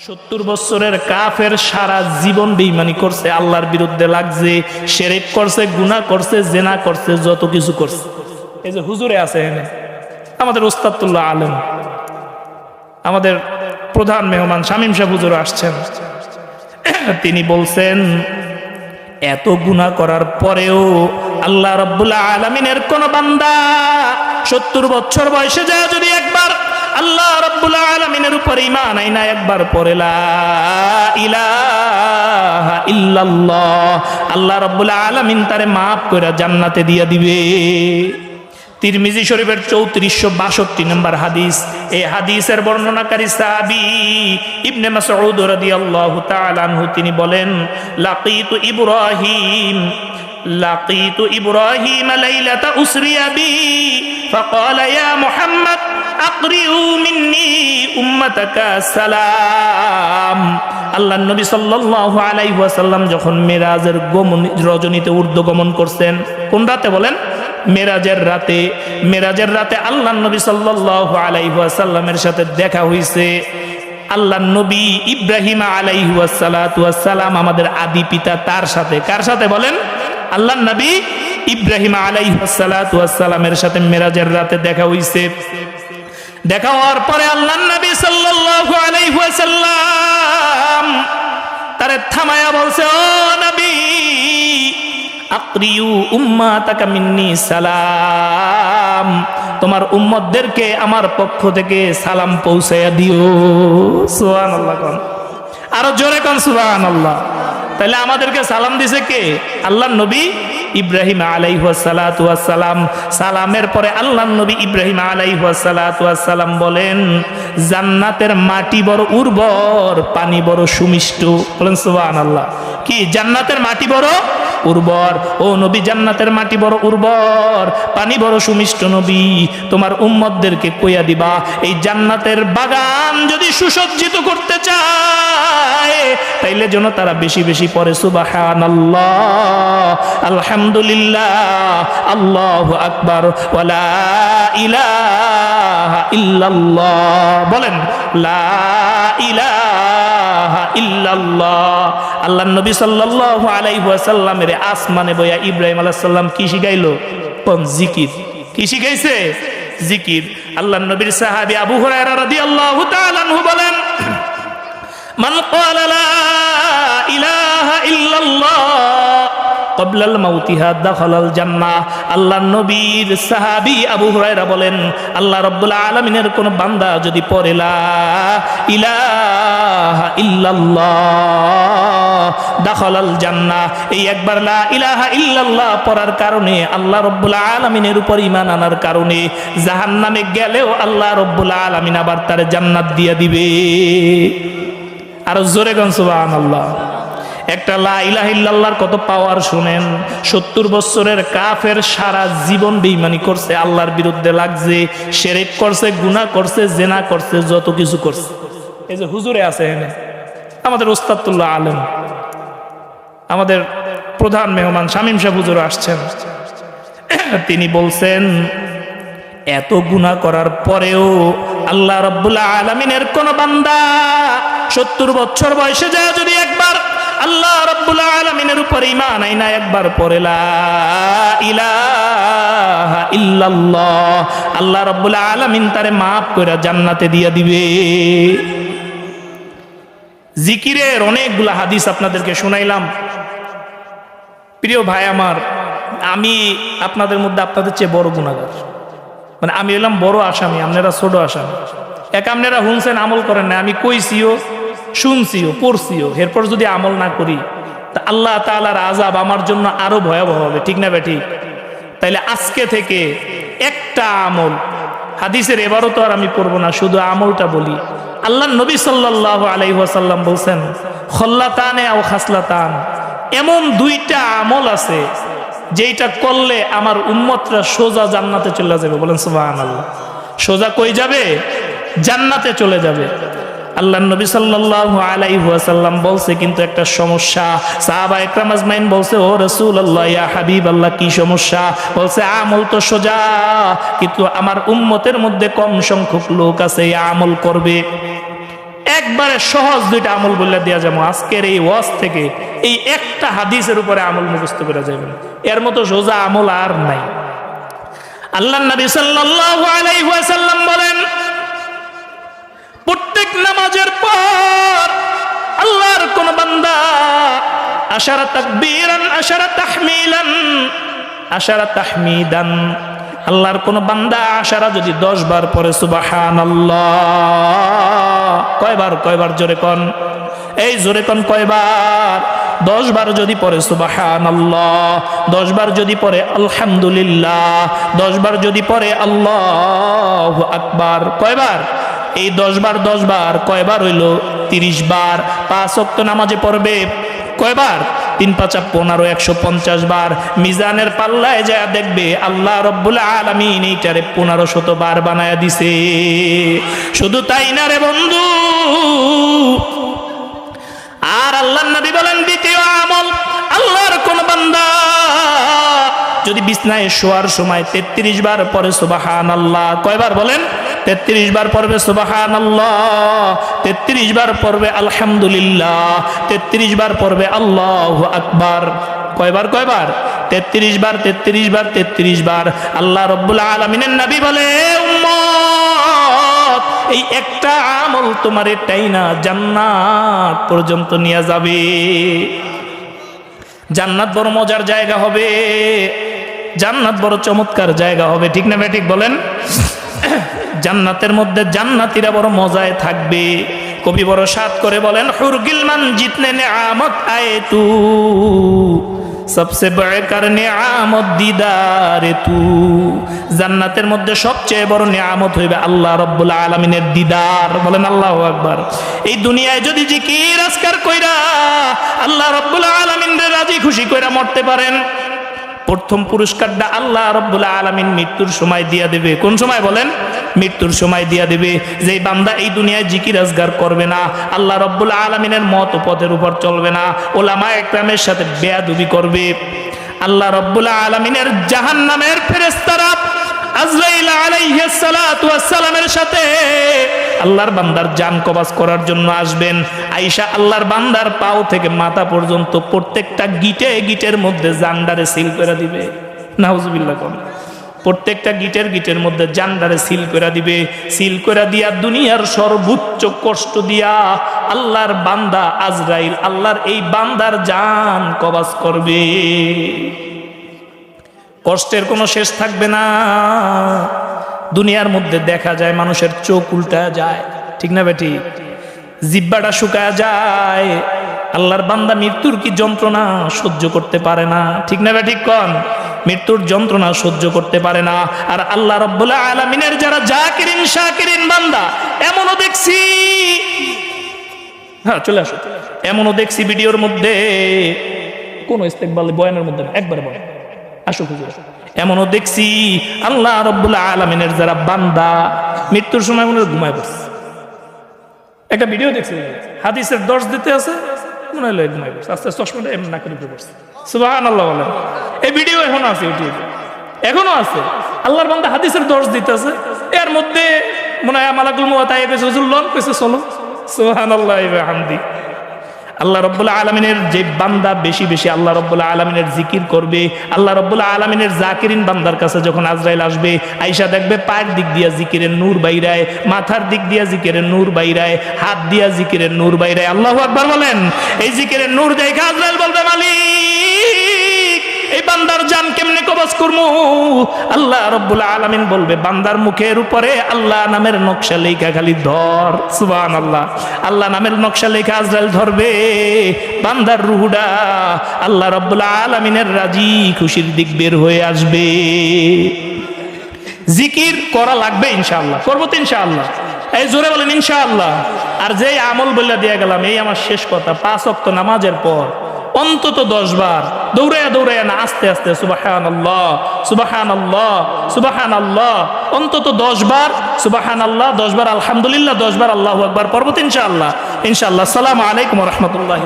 সত্তর বছরের কাফের সারা জীবন বেইমানি করছে, আল্লাহর বিরুদ্ধে লাগছে, সেরেক করছে, গুনাহ করছে, জেনা করছে, যত কিছু করছে। এই যে হুজুরে আছে এখানে আমাদের ওস্তাদুল্লাহ আলম, আমাদের প্রধান মেহমান শামীম শাহ হুজুর আসছেন। তিনি বলছেন, এত গুনাহ করার পরেও আল্লাহ রব্বুল্লাহ আলমিনের কোন বান্দা সত্তর বছর বয়সে যায় যদি একবার আল্লাহ রব্বুল আলমিনের উপর ইমান আইনা একবার পড়ে, লা ইলাহা ইল্লাল্লাহ। আল্লাহ রব্বুল আলমিন তারে মাফ করে জান্নাতে দিয়ে দিবে। তিরমিজি শরীফের চৌত্রিশশো বাষট্টি নম্বর হাদিস। এই হাদিসের বর্ণনাকারী সাহাবি ইবনে মাসউদ রাদিয়াল্লাহু তাআলা আনহু, তিনি বলেন, লাকিতু ইব্রাহিম লাকিতু ইব্রাহিম লাইলাতা উসরিয়া বি فقال يا محمد أقرئوا مني أمتك সালাম আল্লাহ নবী সাল্লাল্লাহু আলাইহি ওয়াসাল্লাম যখন মেরাজের গমন রজনীতে ঊর্ধ্ব গমন করছেন কোন রাতে বলেন মেরাজের রাতে মেরাজের রাতে আল্লাহ নবী সাল্লাল্লাহু আলাইহি ওয়াসাল্লামের সাথে দেখা হইছে আল্লাহ নবী ইব্রাহিম আলাইহি ওয়াসালাতু ওয়াসসালাম আমাদের আদি পিতা তার সাথে কার সাথে বলেন আল্লাহ নবী ইব্রাহিম আলাইহি ওয়াসালাতু ওয়াসসালামের সাথে মেরাজের রাতে দেখা হইছে। দেখা হওয়ার পরে আল্লাহ নবী সাল্লাল্লাহু আলাইহি ওয়াসাল্লাম তারে থামায়া বলছে, ও নবী, আকরিউ উম্মাতাকা মিন্নি সালাম। তোমার উম্মতদেরকে আমার পক্ষ থেকে সালাম পৌঁছাইয়া দিও। সুবহানাল্লাহ কোন। আরও জোরে কোন সুবহানাল্লাহ। তাহলে আমাদেরকে সালাম দিছে কে? আল্লাহ নবী ইব্রাহিম আলাইহাসালাম সালামের পরে আল্লাহ নবী ইব্রাহিম আলাইহাসালাম বলেন, জান্নাতের মাটি বড় উর্বর, পানি বড় সুমিষ্ট। বলেন সুবাহ আল্লাহ কি, জান্নাতের মাটি বড় উর্বর। ও নবী, জান্নাতের মাটি বড় উর্বর, পানি বড় সুমিষ্ট নবী। তোমার উম্মদদেরকে কইয়া দিবা, এই জান্নাতের বাগান যদি সুসজ্জিত করতে চায়, তাইলে যেন তারা বেশি বেশি পরে সুবাহান আলহামদুলিল্লাহ, আল্লাহ আকবার, ওয়ালা ইলাহা ইল্লাল্লাহ। বলেন, লা ইলাহা ইল্লাল্লাহ। আল্লাহ নবী সাল্লাল্লাহু আলাইহি ওয়াসাল্লামের আসমানে বয়া ইব্রাহিম আলাইহিস সালাম কি শিখাইলো? কোন জিকির। কি শিখাইছে? জিকির। আল্লাহ নবীর সাহাবী আবু হুরায়রা রাদিয়াল্লাহু তাআলা আনহু বলেন, মান ক্বালা লা কবলাল মাউতিহা দাখালাল জান্নাহ। আল্লাহ নবীর সাহাবী আবু হুরায়রা বলেন, আল্লাহ রাব্বুল আলামিনের কোন বান্দা যদি পড়ে, লা ইলাহা ইল্লাল্লাহ, দাখালাল জান্নাহ। এই একবার লা ইলাহা ইল্লাল্লাহ পড়ার কারণে আল্লাহ রাব্বুল আলামিনের উপর ঈমান আনার কারণে জাহান্নামে গেলেও আল্লাহ রাব্বুল আলামিন আবার তার জান্নাত দিয়ে দিবে। আর জোরে গান, সুবহানাল্লাহ। একটা লা ইলাহিল্লাহর কত পাওয়ার শুনেন? সত্তর বছরের কাফের সারা জীবন বেইমানি করছে, আল্লাহর বিরুদ্ধে লাগছে সেরেক করছে, গুনাহ করছে, জেনা করছে, যত কিছু করছে। এই যে হুজুরে আছে এখানে, আমাদের ওস্তাদুল্লাহ আলম, আমাদের প্রধান মেহমান শামীম শাহ হুজুর আসছেন। তিনি বলছেন, এত গুনাহ করার পরেও আল্লাহ রব্বুল্লাহ আলমিনের কোন বান্দা সত্তর বছর বয়সে যায় যদি একবার আল্লাহ রব্বুল আলমিনের উপর ইমান আইনা একবার পড়ে, লা আল্লাহ রব্বুল আলমিন তারে মাফ করে জান্নাতে দিয়ে দিবে। জিকিরের অনেকগুলা হাদিস আপনাদেরকে শুনাইলাম। প্রিয় ভাই আমার, আমি আপনাদের মধ্যে আপনাদের চেয়ে বড় গুণাগার মানে আমি এলাম বড় আসামি, আপনারা ছোট আসামি। এক আপনারা হুনছেন আমল করেন না আমি কইছিও শুনছিও, পড়ছিও, এরপর যদি আমল না করি, তা আল্লাহ তালার আজাব আমার জন্য আরও ভয়াবহ হবে, ঠিক না বেঠিক তাইলে আজকে থেকে একটা আমল, হাদিসের এবারও তো আর আমি পড়ব না, শুধু আমলটা বলি। আল্লাহ নবী সাল্লাহ আলাইহাসাল্লাম বলছেন, খল্লাতানে আও খাসলাতান। এমন দুইটা আমল আছে যেটা করলে আমার উম্মতরা সোজা জান্নাতে চলে যাবে। বলেন সুবাহ আল্লাহ সোজা কই যাবে? জান্নাতে চলে যাবে। আল্লাহ নবী সাল্লাল্লাহু আলাইহি ওয়াসাল্লাম বলছে, কিন্তু একটা সমস্যা। সাহাবা একরাম আজমাইন বলছে, ও রাসূলুল্লাহ, ইয়া হাবিব আল্লাহ কি সমস্যা? বলছে, আমল তো সোজা, কিন্তু আমার উম্মতের মধ্যে কম সংখ্যক লোক আছে আমল করবে। একবারে সহজ দুইটা আমল বললে দেওয়া যাব আজকের এই ওয়াজ থেকে এই একটা হাদিসের উপরে আমল মুখস্থ করা যাবে এর মতো সোজা আমল আর নাই। আল্লাহ নবী সাল্লাল্লাহু আলাইহি ওয়াসাল্লাম বলেন আশারা তাকবীরান, আশারা তাহমিলান, আশারা তাহমিদান। আল্লাহর কোন বান্দা আশারা যদি দশ বার পরে সুবহানাল্লাহ। কয়বার কয়বার জোরে কন? এই জোরে কন কয়বার? দশ বার যদি পরে সুবাহান আল্লাহ দশ বার যদি পরে আলহামদুলিল্লাহ। দশ বার যদি পরে আল্লাহ আকবার। কয়বার? এই দশ বার দশ বার, কয়বার হইল? তিরিশ বার। পাঁচ অক্ত নামাজে পড়বে কয়বার তিন পাঁচা পনেরো, একশো পঞ্চাশ বার। মিজানের পাল্লায় যা দেখবে আল্লাহ রব্বুল আলমিন এইটারে পনেরো শত বার বানায় দিছে। শুধু তাই না রে বন্ধু? আর আল্লাহ নবী বলেন, দ্বিতীয় আমল, আল্লাহর কোন বান্দা যদি বিছনায় শোয়ার সময় তেত্রিশ বার পরে সুবাহান আল্লাহ কয়বার বলেন? তেত্রিশ বার পড়বে সুবাহান আল্লাহ তেত্রিশ বার পড়বে আলহামদুলিল্লাহ, তেত্রিশ বার পড়বে আল্লাহ আকবার। কয়বার কয়বার? তেত্রিশ বার তেত্রিশ বার তেত্রিশ বার। আল্লাহ রব্বুল আলমিনের নবী বলে এই একটা আমল তোমার এটাই না জান্নাত পর্যন্ত নিয়ে যাবে। জান্নাত বড় মজার জায়গা হবে, জান্নাত বড় চমৎকার জায়গা হবে। ঠিক না ঠিক বলেন? জান্নাতের মধ্যে জান্নাতিরা বড় মজায় থাকবে। কবি বড় সাত করে বলেন হুরগিলমান জিতনে নেয়ামত আয়ে তু, সবচেয়ে বড় কার নেয়ামত দিদারে তু। জান্নাতের মধ্যে সবচেয়ে বড় নিয়ামত হইবে আল্লাহ রব্বুল আলমিনের দিদার। বলেন, আল্লাহ আকবার। এই দুনিয়ায় যদি জি জিকির, আজকার কইরা আল্লাহ রব্বুল আলমিনের রাজি খুশি কইরা মরতে পারেন প্রথম পুরস্কারটা আল্লাহ রব্বুল আলমিন মৃত্যুর সময় দিয়া দেবে। কোন সময় বলেন? মৃত্যুর সময় দিয়া দেবে। যে বান্দা এই দুনিয়ায় জিকির আজগার করবে না, আল্লাহ রব্বুল আলমিনের মত পথের উপর চলবে না, ওলামা একরামের সাথে বেয়াদুবি করবে। আল্লাহ রব্বুল আলমিনের জাহান নামের ফেরেস্তারা আজরাইল আলাইহিস সালামের সাথে আল্লাহর বান্দার জান কবাজ করার জন্য আসবেন। আইসা আল্লাহর বান্দার পাও থেকে মাথা পর্যন্ত প্রত্যেকটা গিটে গিটের মধ্যে জান্ডারে সিল করে দিবে। নাউজুবিল্লাহ কোন প্রত্যেকটা গিটের গিটের মধ্যে জান্ডারে সিল করে দিবে। সিল করে দিয়া দুনিয়ার সর্বোচ্চ কষ্ট দিয়া আল্লাহর বান্দা আজরাইল, আল্লাহর এই বান্দার জান কবাজ করবে। কষ্টের কোনো শেষ থাকবে না। দুনিয়ার মধ্যে দেখা যায়, মানুষের চোখ উল্টা যায়। ঠিক না বেটি? জিব্বাটা শুকায় যায়। আল্লাহর বান্দা মৃত্যুর কি যন্ত্রণা সহ্য করতে পারে না? ঠিক না বেঠিক কন? মৃত্যুর যন্ত্রণা সহ্য করতে পারে না। আর আল্লাহ রব্বুল্লাহ আলমিনের যারা জাকিরিন, শাকিরিন বান্দা, এমনও দেখছি। হ্যাঁ চলে আসো। এমনও দেখছি ভিডিওর মধ্যে। কোন ইস্তেকবাল বয়ানের মধ্যে না, একবার আসো আসুক হুজুর এমনও দেখছি আল্লাহ রব্বুল্লাহ আলমিনের যারা বান্দা, মৃত্যুর সময় মনে ঘুমায় পড়ছে। একটা ভিডিও দেখছি, হাদিসের দশ দিতে আছে, মনে হলো ঘুমায় পড়ছে। আস্তে আস্তে চশমাটা এমন না করে পড়ছে। সুবাহান আল্লাহ বলেন। এই ভিডিও এখনও আছে ইউটিউবে। এখনও আছে। আল্লাহর বান্দা হাদিসের দশ দিতেছে এর মধ্যে মনে হয় মালাকুল মোয়াতাই কইছে, হুজুর, লন কইছে, চলো। সুবাহান আল্লাহ হামদি আল্লাহ রব্বুল্লাহ আলমিনের যে বান্দা বেশি বেশি আল্লাহ রব্বুল্লাহ আলমিনের জিকির করবে, আল্লাহ রব্বুল্লাহ আলমিনের জাকিরিন বান্দার কাছে যখন আজরাইল আসবে আইসা দেখবে পায়ের দিক দিয়া জিকিরের নূর বাইরায়, মাথার দিক দিয়া জিকিরের নূর বাইরায়, হাত দিয়া জিকিরের নূর বাইরায়। আল্লাহ আকবার বলেন, এই জিকিরের নূর দেখে আজরাইল বলবে, মালিক! এই বান্দার জান কেমনে কবজ করমু? আল্লাহ রব্বুল আলামিন বলবে, বান্দার মুখের উপরে আল্লাহ নামের নকশা লেখা খালি ধর সুবান আল্লাহ আল্লাহ নামের নকশা লেখা আজরাইল ধরবে, বান্দার রুহুডা আল্লাহ রব্বুল আলামিনের রাজি খুশির দিক বের হয়ে আসবে। জিকির করা লাগবে ইনশাআল্লাহ, করব তো ইনশাআল্লাহ। এই জোরে বলেন ইনশাআল্লাহ। আর যেই আমল বলে দিয়ে গেলাম, এই আমার শেষ কথা, পাঁচ অক্ত নামাজের পর অন্তত দশ বার। দৌড়াইয়া দৌড়াইয়া না, আস্তে আস্তে সুবাহান আল্লাহ সুবাহান আল্লাহ সুবাহান আল্লাহ অন্তত দশ বার সুবাহান আল্লাহ দশ বার আলহামদুলিল্লাহ, দশ আল্লাহ আকবার পর্বত ইনশাআল্লাহ। ইনশাআল্লাহ, সালাম আলাইকুম রহমতুল্লাহ